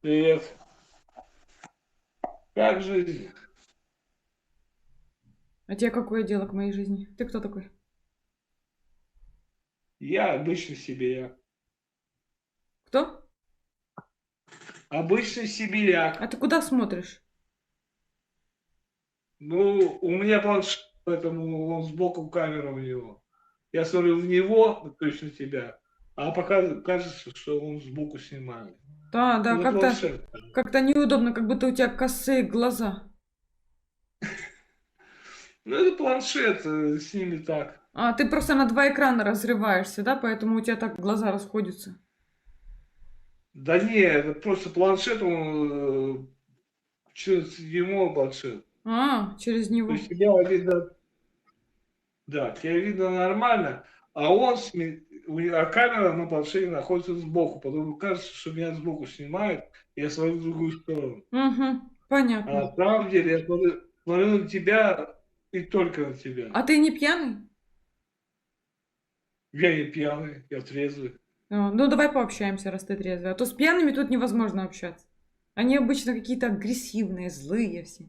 Привет. Как жизнь? А тебе какое дело к моей жизни? Ты кто такой? Я обычный сибиряк. Кто? Обычный сибиряк. А ты куда смотришь? Ну, у меня планшет, поэтому он сбоку камера у него. Я смотрю в него, точно тебя, а пока кажется, что он сбоку снимает. Да, да, Ну, как-то как-то неудобно, как будто у тебя косые глаза. Ну, это планшет, э, с ними так. А, ты просто на два экрана разрываешься, да? Поэтому у тебя так глаза расходятся. Да не, это просто планшет, он э, через ему планшет. А, через То него. есть тебя видно, да, тебя видно нормально, а он, сме- него- а камера на планшете находится сбоку, потому кажется, что меня сбоку снимают, и я смотрю в другую сторону. Угу, А понятно. на самом деле я смотрю, смотрю на тебя и только на тебя. А ты не пьяный? Я не пьяный, я трезвый. А, Ну, давай пообщаемся, раз ты трезвый. А то с пьяными тут невозможно общаться. Они обычно какие-то агрессивные, злые все.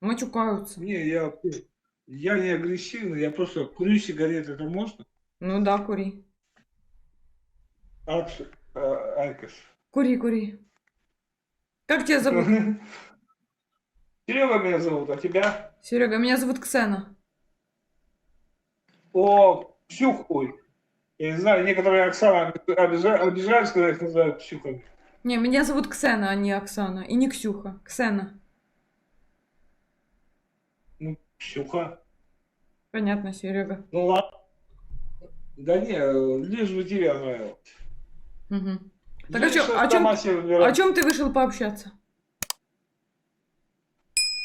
Мачукаются. Не, я, я не агрессивный, я просто курю сигареты, это можно? Ну да, кури. Акс, а, Айкос. Кури, кури. Как тебя зовут? Серега меня зовут, а тебя? Серега, меня зовут Ксена. О, Ксюх, ой. Я не знаю, некоторые Оксана обижа- обижаются, когда их называют Ксюхами. Не, меня зовут Ксена, а не Оксана. И не Ксюха. Ксена. Ну, Ксюха. Понятно, Серега. Ну ладно. Да не, лишь бы тебе нравилось. Угу. Так о Женщина чём- о выбирает. О чем ты вышел пообщаться?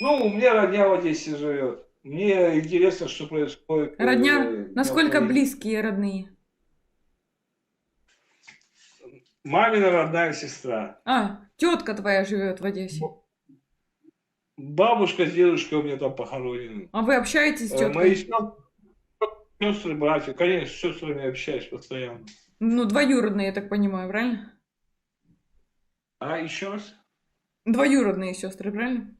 Ну, у меня родня в Одессе живет. Мне интересно, что происходит. э, Родня? на Насколько близкие родные? Мамина родная сестра. А, тетка твоя живет в Одессе. Бабушка с дедушкой у меня там похоронены. А вы общаетесь с Э, Мои теткой? сестры, братья, конечно, с сестрами общаюсь постоянно. Ну, двоюродные, я так понимаю, правильно? А еще раз? Двоюродные сестры, правильно?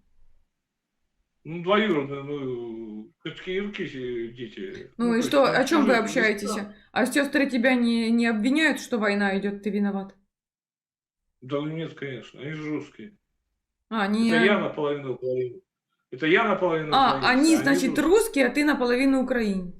Ну, двоюродные, ну, какие руки дети. Ну, и то что, о чем вы общаетесь? сестра. А сестры тебя не, не обвиняют, что война идет, ты виноват? Да нет, конечно, они же русские. А, они... Это я наполовину украинец. Это я наполовину А, украинец, они, а значит, русские. русские, а ты наполовину украинец.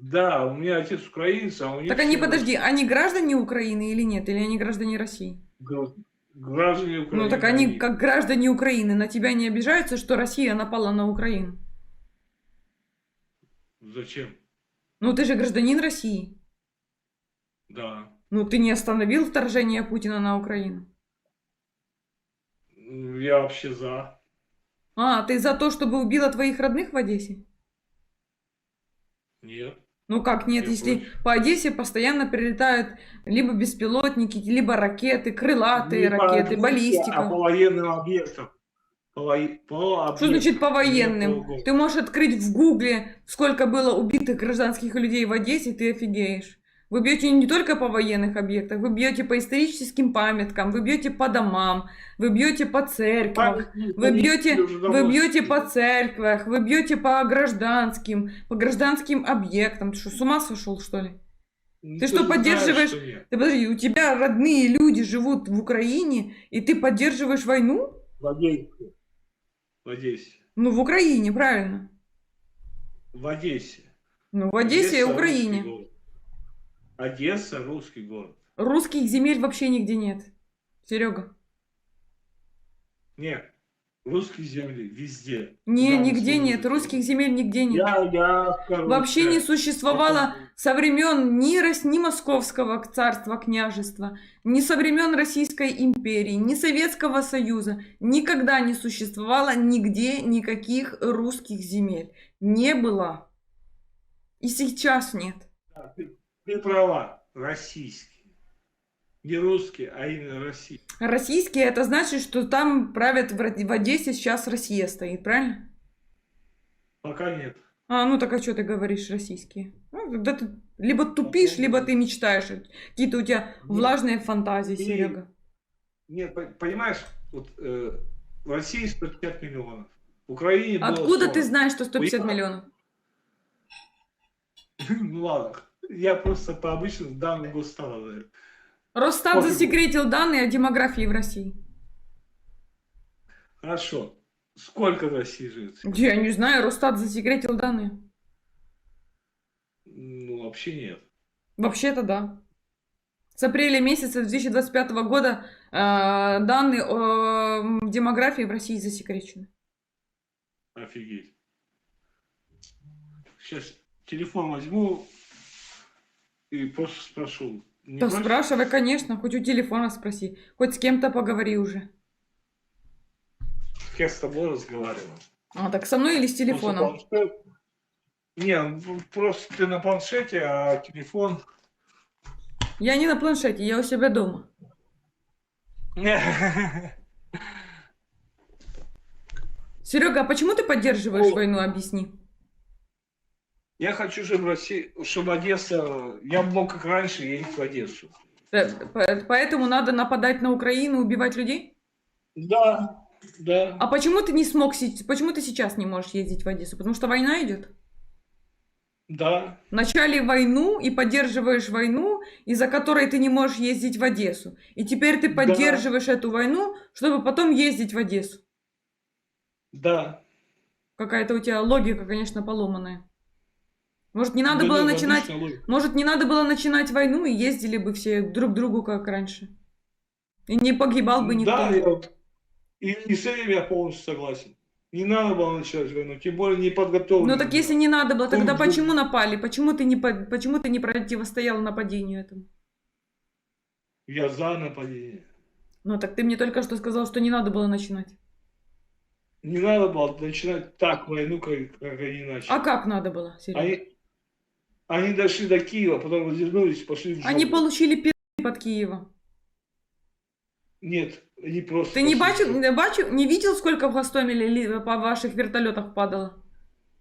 Да, у меня отец украинец, а у них Так они, подожди, они граждане Украины или нет? Или они граждане России? гра- Граждане Украины. Ну, так они, как граждане Украины, на тебя не обижаются, что Россия напала на Украину? Зачем? Ну, ты же гражданин России. Да. Ну, ты не остановил вторжение Путина на Украину. Ну, Я вообще за. А, ты за то, чтобы убила твоих родных в Одессе? Нет. Ну как нет, Я если против. по Одессе постоянно прилетают либо беспилотники, либо ракеты, крылатые Не по ракеты, Одессе, баллистика. А по военным объектам. По, во- по Что объектам. значит по по военным? Ты можешь открыть в гугле, сколько было убитых гражданских людей в Одессе, ты офигеешь. Вы бьете не только по военных объектах, вы бьете по историческим памяткам, вы бьете по домам, вы бьете по Памятники вы бьете, вы бьете по церквях, вы бьете по гражданским, по гражданским объектам. Ты что, с ума сошел, что ли? Ну, ты что, знаешь, поддерживаешь- что. Ты подожди, у тебя родные люди живут в Украине, и ты поддерживаешь войну? В Одессе. В Одессе. Ну, в Украине, правильно. В Одессе. Ну, в Одессе и Одесса Украине. Одесса русский город. Русских земель вообще нигде нет. Серега. Нет. Русские земли везде. Не, Куда нигде условно нет. Русских земель нигде нет. Я, я Вообще не существовало со времен ни, Рос- ни Московского царства, княжества, ни со времен Российской империи, ни Советского Союза. Никогда не существовало нигде никаких русских земель. Не было. И сейчас нет. Да, Ты, ты права. Российские. Не русские, а именно российские. Российские это значит, что там правят в Одессе сейчас Россия стоит, правильно? Пока нет. А, ну так а что ты говоришь российские? Ну, да ты либо тупишь, либо ты мечтаешь. Какие-то у тебя влажные фантазии, И- Серега. Нет, по- понимаешь, вот э, в России 150 миллионов. В Украине было Откуда ты 40. знаешь, что 150 Понимаю. миллионов? Ну ладно, я просто по обычным данным Госстата даю. Росстат Пофигу. засекретил данные о демографии в России. Хорошо. Сколько в России живет? Я не знаю, Росстат засекретил данные. Ну, вообще нет. Вообще-то да. С апреля месяца 2025 года э, данные о демографии в России засекречены. Офигеть. Сейчас телефон возьму и просто спрошу. Не Да против? спрашивай, конечно, хоть у телефона спроси, хоть с кем-то поговори уже. Я с тобой разговаривал. А, так со мной или с телефоном? Просто планшет- Не, ну, просто ты на планшете, а телефон... Я не на планшете, я у себя дома. Серега, а почему ты поддерживаешь О. войну, объясни? Я хочу, чтобы Россия, чтобы Одесса... Я мог как раньше ездить в Одессу. Э, по- Поэтому надо нападать на Украину, убивать людей? Да, да. А почему ты не смог, почему ты сейчас не можешь ездить в Одессу? Потому что война идет? Да, Начали войну и поддерживаешь войну, из-за которой ты не можешь ездить в Одессу. И теперь ты Да. поддерживаешь эту войну, чтобы потом ездить в Одессу. да. Какая-то у тебя логика, конечно, поломанная. Может, не надо Да, было да, начинать... Может, не надо было начинать войну и ездили бы все друг к другу, как раньше. И не погибал бы никто. Да, я вот- и, и с этим я полностью согласен. Не надо было начинать войну, тем более не подготовлен. Ну так если не надо было, тогда Друг почему напали? Почему ты не, по- почему ты не противостоял нападению этому? Я за нападение. Ну так ты мне только что сказал, что не надо было начинать. Не надо было начинать так войну, как, как они начали. А как надо было, Серега? Они, Они, они дошли до Киева, потом развернулись, пошли в жопу. получили пи*** под Киевом. Нет, они просто... Ты не бачил, не бачил, не видел, сколько в Гостомеле ли- по ваших вертолетах падало?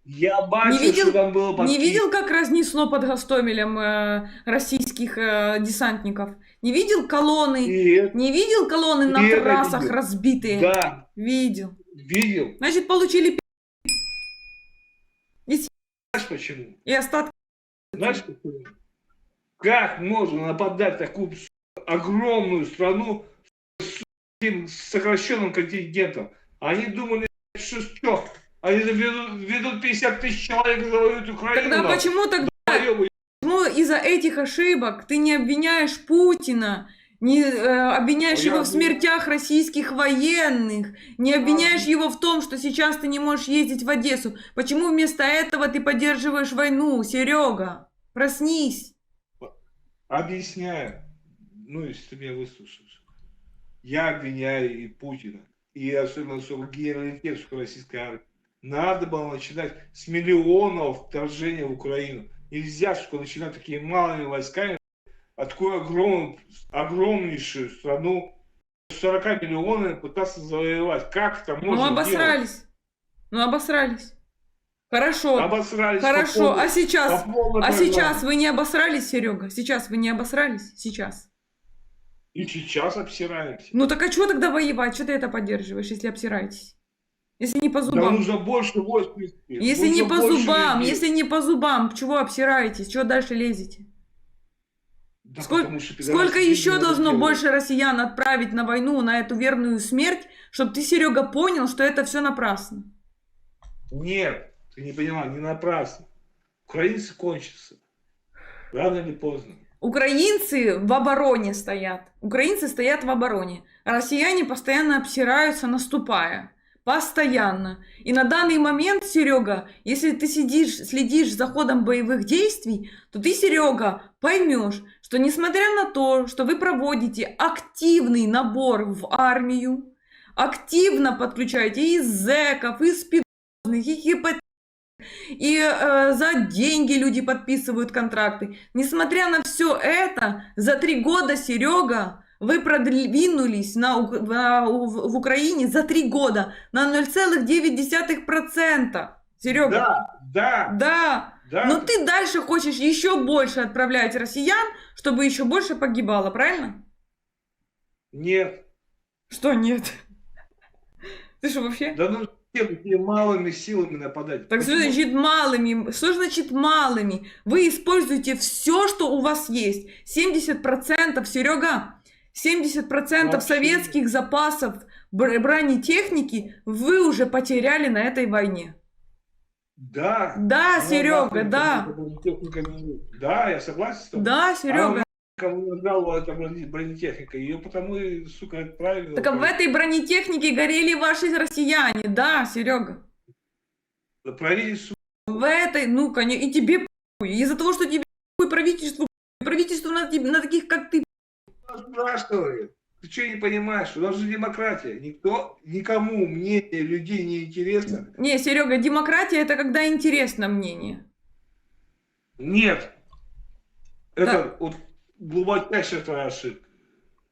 Я бачил, видел- что там было под Не Киев- видел, как разнесло под Гостомелем э, российских э, десантников? Не видел колонны? Нет, Не видел колонны на это трассах видел. разбитые? да, Видел. видел. Значит, получили пи***. И, Знаешь почему? и остатки. Знаешь? Как можно нападать такую огромную страну с сокращенным контингентом? Они думали, что что? Они ведут, ведут 50 тысяч человек и завоюют Украину. Тогда почему тогда почему из-за этих ошибок ты не обвиняешь Путина, не э, обвиняешь А я его в смертях российских военных, не обвиняешь его в том, что сейчас ты не можешь ездить в Одессу? Почему вместо этого ты поддерживаешь войну, Серега? Проснись. Объясняю. Ну, если ты меня выслушаешь. Я обвиняю и Путина, и особенно генералитетскую российской армии. Надо было начинать с миллионов вторжения в Украину. Нельзя, что начинать такими малыми войсками, такую огромную, огромнейшую страну, 40 миллионов пытаться завоевать. Как это можно ну, делать? обосрались. Ну, обосрались. Хорошо. Обосрались. по Хорошо. полной- А сейчас? по полной А сейчас вы не обосрались, Серега? Сейчас вы не обосрались? Сейчас. И сейчас обсираемся. Ну так а чего тогда воевать? Что ты это поддерживаешь, если обсираетесь? Если не по Да зубам. нужно больше войск. Если Нужно не по зубам, людей. если не по зубам, чего обсираетесь? Чего дальше лезете? Да Сколько, что сколько еще должно делают. больше россиян отправить на войну, на эту верную смерть, чтобы ты, Серега, понял, что это все напрасно? Нет, ты не поняла, не напрасно. Украинцы кончатся. Рано или поздно. Украинцы в обороне стоят. Украинцы стоят в обороне. А россияне постоянно обсираются, наступая. Постоянно. И на данный момент, Серега, если ты сидишь, следишь за ходом боевых действий, то ты, Серега, поймешь, что несмотря на то, что вы проводите активный набор в армию, активно подключаете и зэков, и спидозных, и хипотек, и э, за деньги люди подписывают контракты. Несмотря на все это, за три года, Серега, вы продвинулись на- в в Украине за три года на 0,9%. Серега. Да, да, Да. Да. Но ты дальше хочешь еще больше отправлять россиян, чтобы еще больше погибало, правильно? Нет. Что нет? Ты что вообще? Да ну такие малыми силами нападать. Так что Почему? значит малыми? Что значит малыми? Вы используете все, что у вас есть. 70%, Серега, 70% Вообще. советских запасов бр- бронетехники вы уже потеряли на этой войне. Да. Да, Серега, да. Да, я согласен с тобой. Да, Серега. Кому нажала эта броне- бронетехника, ее потому и, сука, отправили. Так а в этой бронетехнике горели ваши россияне. Да, Серега. Отправили, сука, В этой, ну, конечно, и тебе. Из-за того, что тебе правительству, похуй. правительство на, на таких, как ты. спрашивает. Ты что не понимаешь? У нас же демократия. Никто, никому мнение людей не интересно. Не, Серега, демократия это когда интересно мнение. Нет. Это Да. вот глубочайшая твоя ошибка.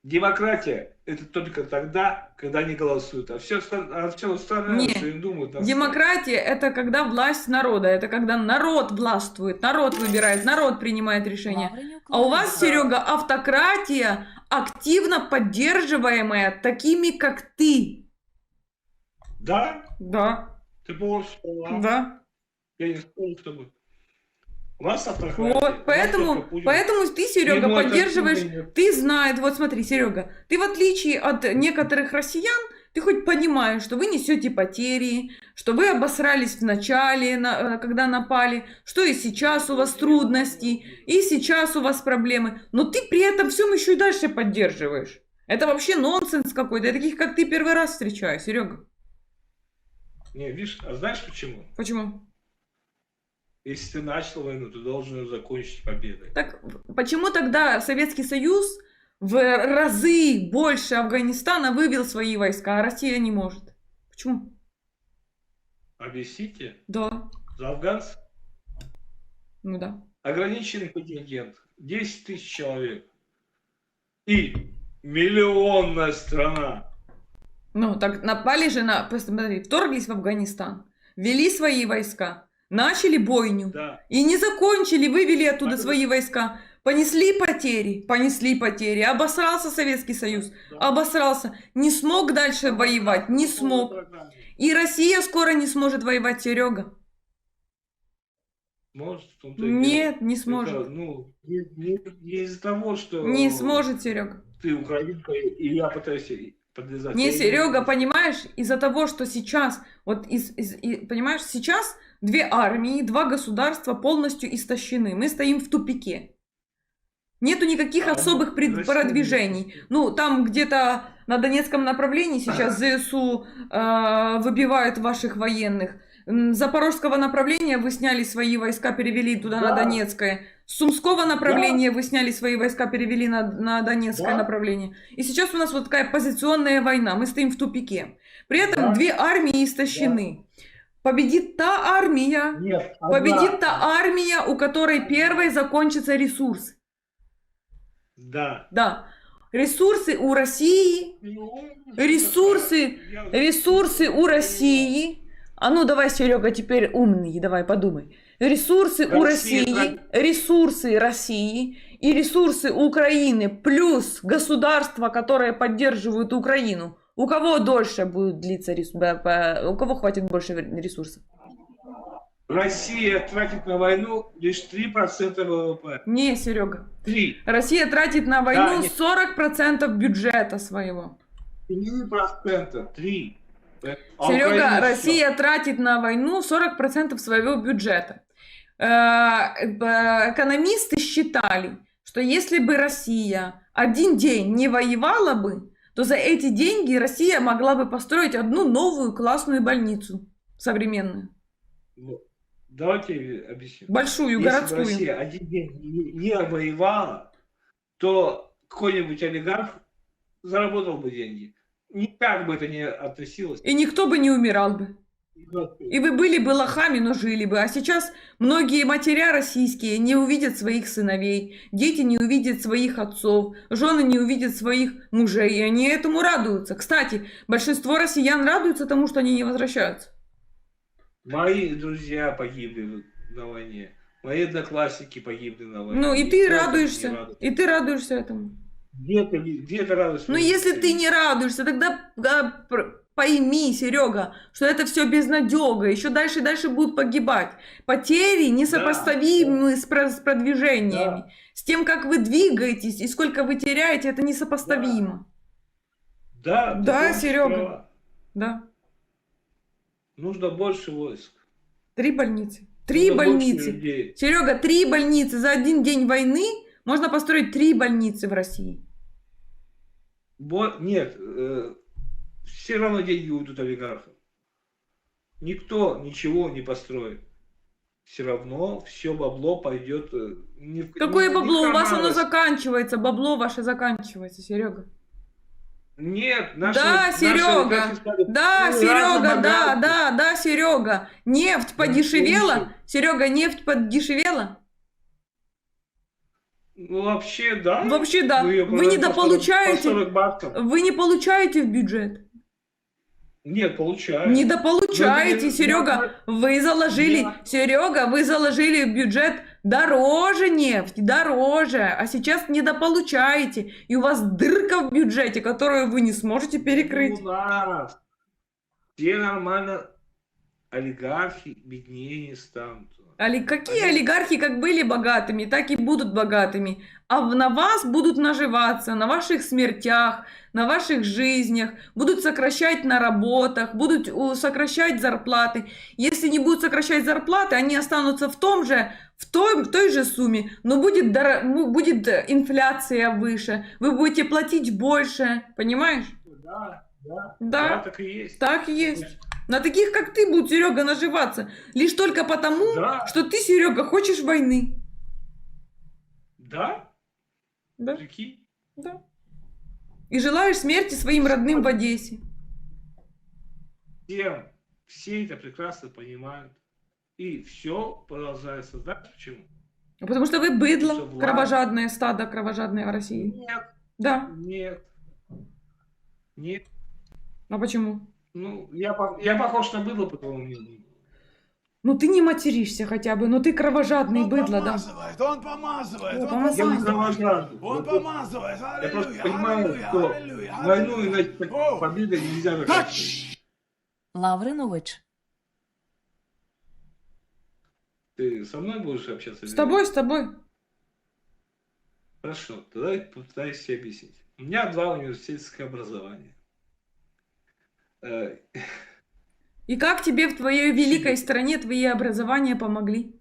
Демократия это только тогда, когда они голосуют. А все, а все остальное, что они думают... на Демократия это когда власть народа, это когда народ властвует, народ выбирает, народ принимает решения. А у вас. Серега, автократия, активно поддерживаемая такими, как ты. Да, Да, ты права. да. Я не спорю с тобой. У нас автократия. Вот, поэтому, поэтому ты, Серега, поддерживаешь Ты знаешь, вот смотри, Серега, ты в отличие от некоторых россиян, ты хоть понимаешь, что вы несете потери, что вы обосрались в начале, на- э, когда напали, что и сейчас у вас трудности, и сейчас у вас проблемы, но ты при этом всем еще и дальше поддерживаешь. Это вообще нонсенс какой-то. Я таких, как ты, первый раз встречаю, Серега. Не, видишь, а знаешь почему? Почему? Если ты начал войну, ты должен ее закончить победой. Так почему тогда Советский Союз в разы больше Афганистана вывел свои войска, а Россия не может? Почему? Объясните, Да, за афганцев ну да. ограниченный контингент, 10 тысяч человек. И миллионная страна. Ну, так напали же на... Посмотри, вторглись в Афганистан, вели свои войска, начали бойню. Да. И не закончили, вывели оттуда Так, свои войска. Понесли потери, понесли потери. Обосрался Советский Союз, обосрался. Не смог дальше воевать, не смог. И Россия скоро не сможет воевать, Серега. Может, в том-то. Нет, не Это, сможет. ну, не, не- не из-за того, что Не сможет, Серега. ты украинка, и я пытаюсь подлезать. Не, Серега, понимаешь, из-за того, что сейчас, вот из, из- и- понимаешь, сейчас две армии, два государства полностью истощены. Мы стоим в тупике. Нету никаких А, особых пред- Россия продвижений. Ну, там где-то на Донецком направлении сейчас ЗСУ э, выбивают ваших военных. Запорожского направления вы сняли свои войска, перевели туда на Да. Донецкое. С Сумского направления вы сняли свои войска, перевели на, на Донецкое Да. направление. И сейчас у нас вот такая позиционная война. Мы стоим в тупике. При этом Да. две армии истощены. Победит та армия, Нет, одна. победит та армия, у которой первой закончится ресурс. Да. Да. Ресурсы у России Ресурсы, Я- Ресурсы у России. А ну давай, Серега, теперь умный, давай подумай. Ресурсы у Россия России, ресурсы России и ресурсы Украины, плюс государства, которые поддерживают Украину. У кого дольше будет длиться? У кого хватит больше ресурсов? Россия тратит на войну лишь 3% ВВП. Не, Серега. 3. Россия тратит на войну нет. 40% бюджета своего. 3%. 3. А Серега, Украина Россия тратит на войну 40% своего бюджета. Э, э, Экономисты считали, что если бы Россия один день не воевала бы, то за эти деньги Россия могла бы построить одну новую классную больницу современную. Вот. Давайте объясню. большую, Если городскую. Россия один день не, не воевала, то какой-нибудь олигарх заработал бы деньги. Никак бы это не относилось. И никто бы не умирал бы. И вы были бы лохами, но жили бы. А сейчас многие матеря российские не увидят своих сыновей, дети не увидят своих отцов, жены не увидят своих мужей, и они этому радуются. Кстати, большинство россиян радуются тому, что они не возвращаются. Мои друзья погибли на войне. Мои одноклассники погибли на войне. Ну, и Никто ты радуешься. И ты радуешься этому. Где ты, где ты радуешься? Ну, если ты не радуешься, тогда а, пойми, Серега, что это все безнадега. Еще дальше и дальше будут погибать. Потери несопоставимы с, про- с продвижениями. С тем, как вы двигаетесь и сколько вы теряете, это несопоставимо. Да, Да, полностью Серега. права. Да. Нужно больше войск. Три больницы. Три Нужно больницы. Серега, три больницы. За один день войны можно построить три больницы в России. Бо- Нет, все равно деньги уйдут олигархам. Никто ничего не построит. Все равно все бабло пойдет. э, не в- Какое не- не бабло? в У вас оно заканчивается. Бабло ваше заканчивается, Серега. Нет, наши, Да, наши Серега. стали Да, Серега, да, да, да, Серега. Нефть подешевела. Серега, нефть подешевела? Ну, вообще, да. Вообще да. Мы её Вы продаем по 40 недополучаете. по 40 баксов. Вы не получаете в бюджет. Нет, получаю. Недополучаете, Ну, Серега. Вы заложили. Серега, вы заложили в бюджет дороже нефть, дороже, а сейчас недополучаете. И у вас дырка в бюджете, которую вы не сможете перекрыть. У нас все нормально олигархи беднее не станут. Али, какие олигархи как были богатыми, так и будут богатыми. А на вас будут наживаться, на ваших смертях, на ваших жизнях, будут сокращать на работах, будут у, сокращать зарплаты. Если не будут сокращать зарплаты, они останутся в том же, в той, в той же сумме, но будет, ну, будет э, инфляция выше, вы будете платить больше, понимаешь? Да, да, Да. да, так и есть. Так и есть. На таких, как ты, будут, Серега, наживаться. Лишь только потому, Да. что ты, Серега, хочешь войны. Да, Да, прикинь. да. И желаешь смерти своим родным в Одессе. Все, все это прекрасно понимают. И все продолжается. Знаешь почему? Потому что вы быдло, власть. кровожадное стадо, кровожадное в России. Нет, Да. нет, нет. А почему? Ну, я, я похож на быдло, потому не Ну ты не материшься хотя бы, но ты кровожадный Он быдло, да. помазывает, он помазывает, О, он помазывает. Я не кровожадный. Он помазывает, Я просто аллилуйя, понимаю, аллилуйя, что аллилуйя, войну аллилуйя. иначе О! победа нельзя заканчивать. Лавринович, Ты со мной будешь общаться? С тобой, с тобой. Хорошо, тогда я попытаюсь тебе объяснить. У меня два университетских образования. И как тебе в твоей великой стране твои образования помогли?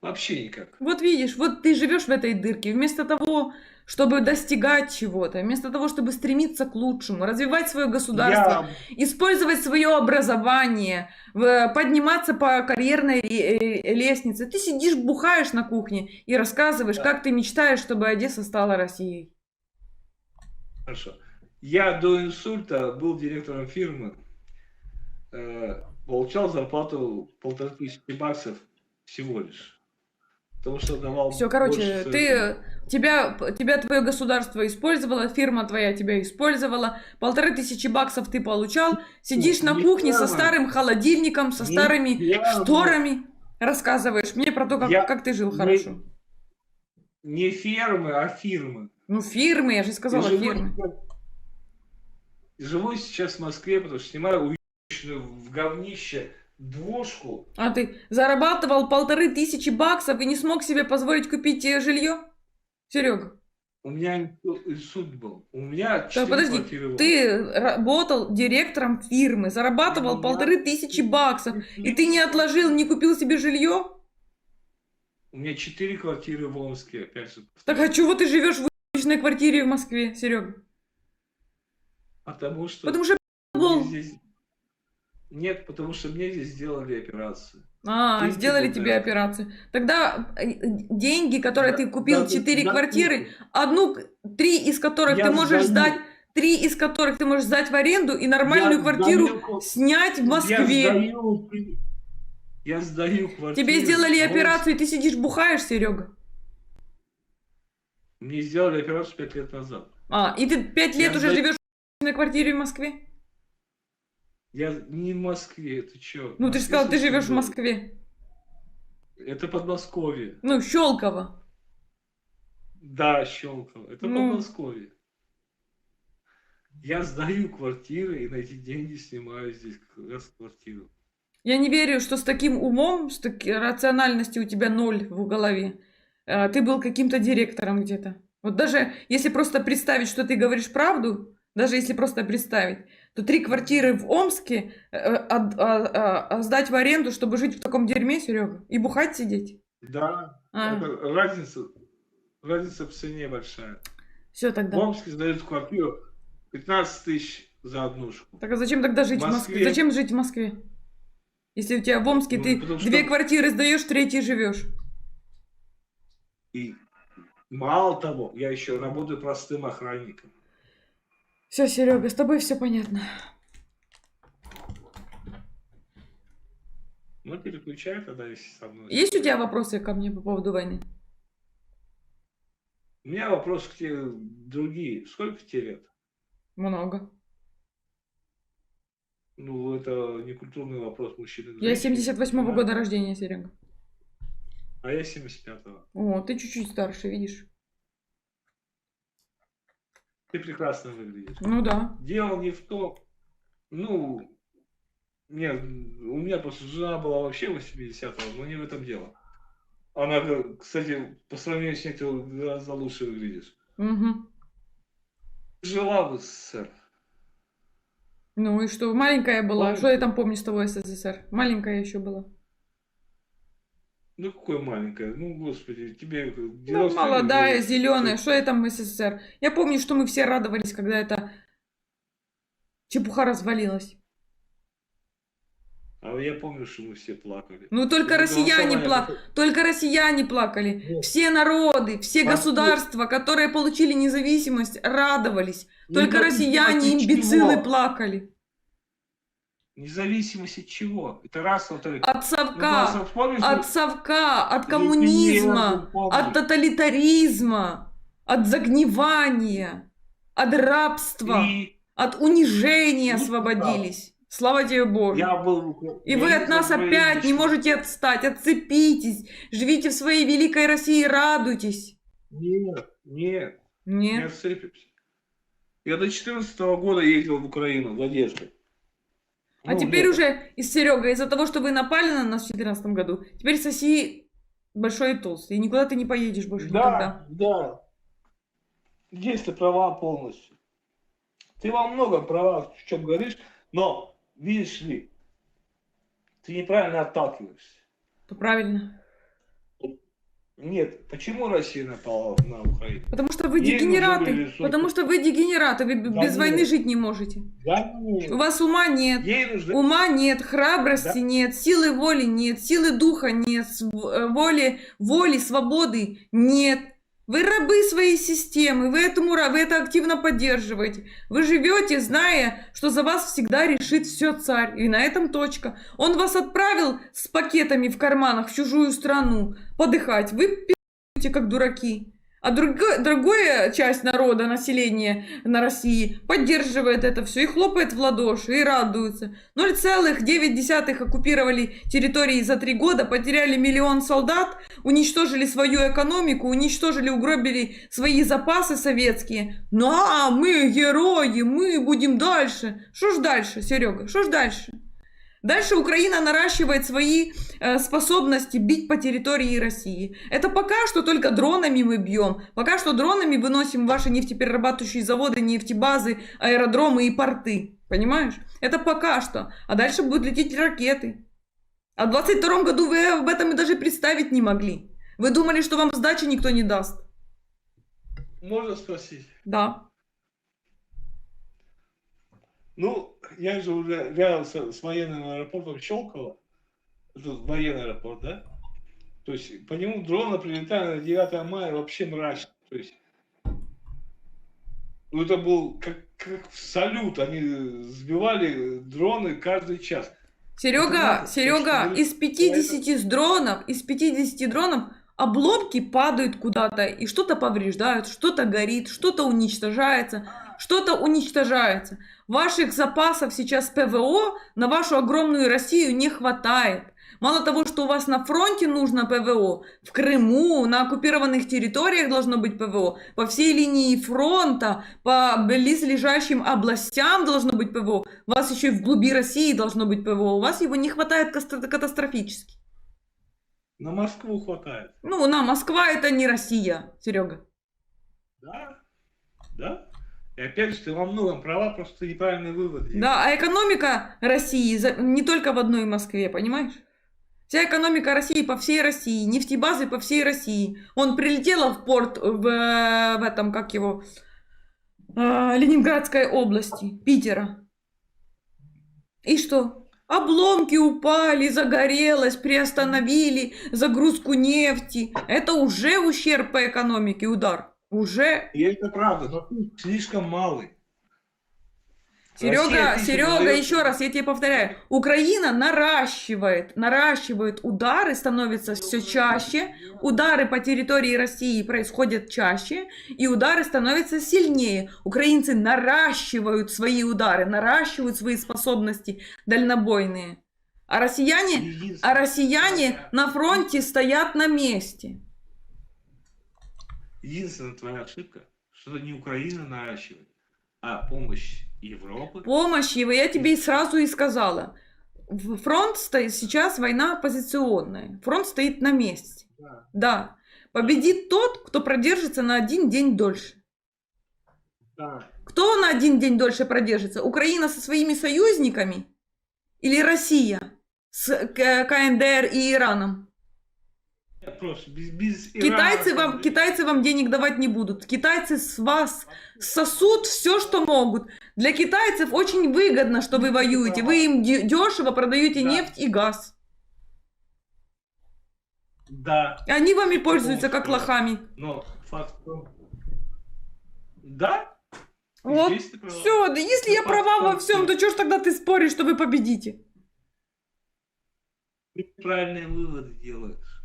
Вообще никак. Вот видишь, вот ты живешь в этой дырке. Вместо того, чтобы достигать чего-то, вместо того, чтобы стремиться к лучшему, развивать свое государство, Я, использовать свое образование, подниматься по карьерной э, лестнице. Ты сидишь, бухаешь на кухне и рассказываешь, Да. как ты мечтаешь, чтобы Одесса стала Россией. хорошо. Я до инсульта был директором фирмы, э, получал зарплату полторы тысячи баксов всего лишь. Потому что давал Все, короче, ты, тебя, тебя твое государство использовало, фирма твоя тебя использовала, полторы тысячи баксов ты получал, сидишь на Не кухне со старым холодильником, со старыми шторами, рассказываешь мне про то, как, Я- как ты жил хорошо. Не фермы, а фирмы. Ну, фирмы, я же сказала, Я живу фирмы. сейчас- Живу сейчас в Москве, потому что снимаю уебищную в говнище двушку. А ты зарабатывал полторы тысячи баксов и не смог себе позволить купить э, жилье? Серега, У меня инсу- инсульт был. У меня четыре подожди, квартиры ты работал директором фирмы, зарабатывал Я- полторы тысячи баксов, и ты не отложил, не купил себе жилье? У меня четыре квартиры в Омске, опять же. Так а чего ты живешь в уличной квартире в Москве, Серега? Потому что... Потому что был. здесь- Нет, потому что мне здесь сделали операцию. А, Деньги сделали был, тебе да. операцию. Тогда э, деньги, которые Да, ты купил, да, четыре да, квартиры, одну, к- три из которых Я ты можешь сдаю. сдать, три из которых ты можешь сдать в аренду и нормальную Я квартиру сдаю- снять в Я Москве. сдаю, я сдаю квартиру. Тебе сделали операцию, и ты сидишь бухаешь, Серега. Мне сделали операцию пять лет назад. А, и ты пять лет Я уже сдаю- живешь на квартире в Москве? Я не в Москве, ты чё? Ну, ты же сказал, ты живешь в Москве. Это Подмосковье. Ну, Щелково. Да, Щелково. Это Ну. Подмосковье. Я сдаю квартиры и на эти деньги снимаю здесь как раз квартиру. Я не верю, что с таким умом, с такой рациональностью у тебя ноль в голове. э, Ты был каким-то директором где-то. Вот даже если просто представить, что ты говоришь правду, даже если просто представить, то три квартиры в Омске э, от- а- а- а сдать в аренду, чтобы жить в таком дерьме, Серега, и бухать сидеть. Да, А, это разница, разница в цене большая. все В тогда. Омске сдают квартиру 15 тысяч за однушку. Так а зачем тогда жить в Москве? Москве. Зачем жить в Москве? Если у тебя в Омске Ну, ты потому что- две квартиры сдаешь, в третьей живешь. И мало того, я еще работаю простым охранником. Все, Серега, с тобой все понятно. Ну, переключай тогда, если со мной. Есть у тебя вопросы ко мне по поводу войны? У меня вопрос к тебе другие. Сколько тебе лет? Много. Ну, это не культурный вопрос мужчины. Я женщине. 78-го Да. года рождения, Серега. А я 75-го. О, ты чуть-чуть старше, видишь? Ты прекрасно выглядишь. Ну да. Дело не в том, ну, нет, у меня просто жена была вообще 80-го, но не в этом дело. Она, кстати, по сравнению с ней ты гораздо лучше выглядишь. Мгм. Жила в СССР. Ну и что, маленькая была? Маленькая. Что я там помню с того СССР? Маленькая еще была. Ну, какой маленькая? Ну, господи, тебе... Ну, 90 молодая, лет. зеленая, что я там СССР? Я помню, что мы все радовались, когда эта чепуха развалилась. А я помню, что мы все плакали. Ну только Это россияне плакали. Только россияне плакали. Нет. Все народы, все Послушай. государства, которые получили независимость, радовались. Только Независимость россияне, имбецилы, чего? плакали. Независимость от чего? Это раз, во-вторых. От Ну, совка, вспомнишь, от совка, от коммунизма, от тоталитаризма, от загнивания, от рабства, и от унижения Ну, освободились. Слава тебе Богу. я был... И я вы от нас опять не можете отстать. Отцепитесь. Живите в своей великой России, радуйтесь. Нет, нет, не Нет. отцепимся. Я до 14 года ездил в Украину в одежде. А Ну, теперь летом. уже, из Серега, из-за того, что вы напали на нас в 2014 году, теперь соси большой и толстый. И никуда ты не поедешь больше никогда. Да, да. Здесь ты права полностью. Ты во многом права, в чем говоришь, но, видишь ли, ты неправильно отталкиваешься. То правильно. Нет, почему Россия напала на Украину? Потому что вы Ей дегенераты. Потому что вы дегенераты. Вы Да без войны нет. жить не можете. Да У нет. вас ума нет. Ей нужны... Ума нет, храбрости Да. нет, силы воли нет, силы духа нет, э, воли, воли, свободы нет. Вы рабы своей системы, вы этому вы это активно поддерживаете. Вы живете, зная, что за вас всегда решит все царь. И на этом точка. Он вас отправил с пакетами в карманах в чужую страну подыхать. Вы пи***те, как дураки. А друго- другая часть народа, населения на России поддерживает это все и хлопает в ладоши и радуется. 0,9 оккупировали территории за три года, потеряли миллион солдат, уничтожили свою экономику, уничтожили, угробили свои запасы советские. Ну а мы герои, мы будем дальше. Что ж дальше, Серега, что ж дальше? Дальше Украина наращивает свои э, способности бить по территории России. Это пока что только дронами мы бьем. Пока что дронами выносим ваши нефтеперерабатывающие заводы, нефтебазы, аэродромы и порты. Понимаешь? Это пока что. А дальше будут лететь ракеты. А в 22 году вы об этом и даже представить не могли. Вы думали, что вам сдачи никто не даст. Можно спросить? Да. Ну, я же уже рядом с, с военным аэропортом Щелково. Это военный аэропорт, да? То есть по нему дроны прилетали на 9 мая вообще мрачно. То есть ну, это был как, как салют. Они сбивали дроны каждый час. Серега, Это Серега, надо, из 50 с дронов, из 50 дронов обломки падают куда-то и что-то повреждают, что-то горит, что-то уничтожается, что-то уничтожается. Ваших запасов сейчас ПВО на вашу огромную Россию не хватает. Мало того, что у вас на фронте нужно ПВО, в Крыму, на оккупированных территориях должно быть ПВО, по всей линии фронта, по близлежащим областям должно быть ПВО, у вас еще и в глуби России должно быть ПВО, у вас его не хватает катастрофически. На Москву хватает. Ну, на, Москва это не Россия, Серега. Да? Да? И опять же, ты во многом права, просто неправильный вывод. делаешь. Да, а экономика России не только в одной Москве, понимаешь? Вся экономика России по всей России, нефтебазы по всей России. Он прилетела в порт в, в этом, как его, э, Ленинградской области, Питера. И что? Обломки упали, загорелось, приостановили загрузку нефти. Это уже ущерб по экономике, удар. Уже И это правда, но ты слишком малый. Серега, Россия Серега, еще раз, я тебе повторяю, Украина наращивает, наращивает удары, становятся все чаще, удары по территории России происходят чаще, и удары становятся сильнее. Украинцы наращивают свои удары, наращивают свои способности дальнобойные. А россияне, а россияне на фронте стоят на месте. Единственная твоя ошибка, что не Украина наращивает, а помощь Европы. Помощь его, я тебе сразу и сказала. Фронт стоит, сейчас война позиционная. Фронт стоит на месте. Да. Да. Победит тот, кто продержится на один день дольше. Да. Кто на один день дольше продержится? Украина со своими союзниками или Россия с К- КНДР и Ираном? Я Просто без, без Китайцы вам, китайцы вам денег давать не будут. Китайцы с вас сосут все, что могут. Для китайцев очень выгодно, что вы воюете. Вы им де- дешево продаете Да. нефть и газ. Да, И они вами пользуются как лохами. но факт. Да? Вот, все, да если я Факт права во всем, то что ж тогда ты споришь, что вы победите? Ты правильные выводы делаешь.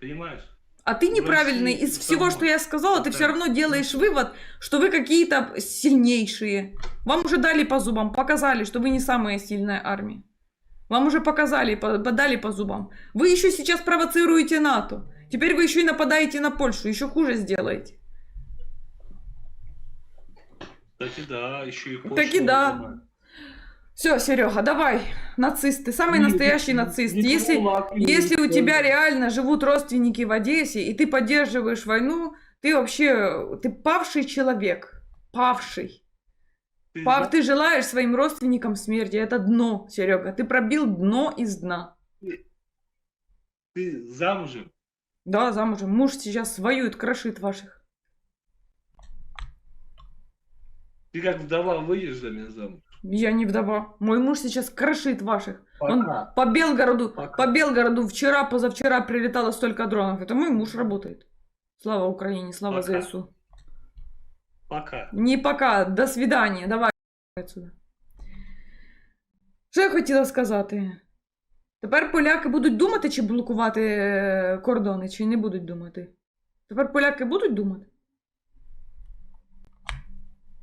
Понимаешь? А ты неправильный. Из всего, что я сказала, ты все равно делаешь вывод, что вы какие-то сильнейшие. Вам уже дали по зубам, показали, что вы не самая сильная армия. Вам уже показали, по- подали по зубам. Вы еще сейчас провоцируете НАТО. Теперь вы еще и нападаете на Польшу, еще хуже сделаете. Кстати, да, еще и Польша Так и да. вызывает. Все, Серега, давай, нацист, ты самый Не- настоящий не- нацист. не Если, кулак, Если у тебя реально живут родственники в Одессе, и ты поддерживаешь войну, ты вообще, ты павший человек. Павший. Ты Пав, за- ты желаешь своим родственникам смерти. Это дно, Серега. Ты пробил дно из дна. Ты замужем? Да, замужем. Муж сейчас воюет, крошит ваших. Ты как вдова выйдешь за меня замуж? Я не вдова. Мой муж сейчас крошит ваших. Он Пока. по Белгороду, Пока. по Белгороду вчера, позавчера прилетало столько дронов. Это мой муж работает. Слава Украине, слава Пока. ЗСУ. Пока. Не пока, до свидання. Давай отсюда. Що я хотіла сказати? Тепер поляки будуть думати, чи блокувати кордони, чи не будуть думати. Тепер поляки будуть думати?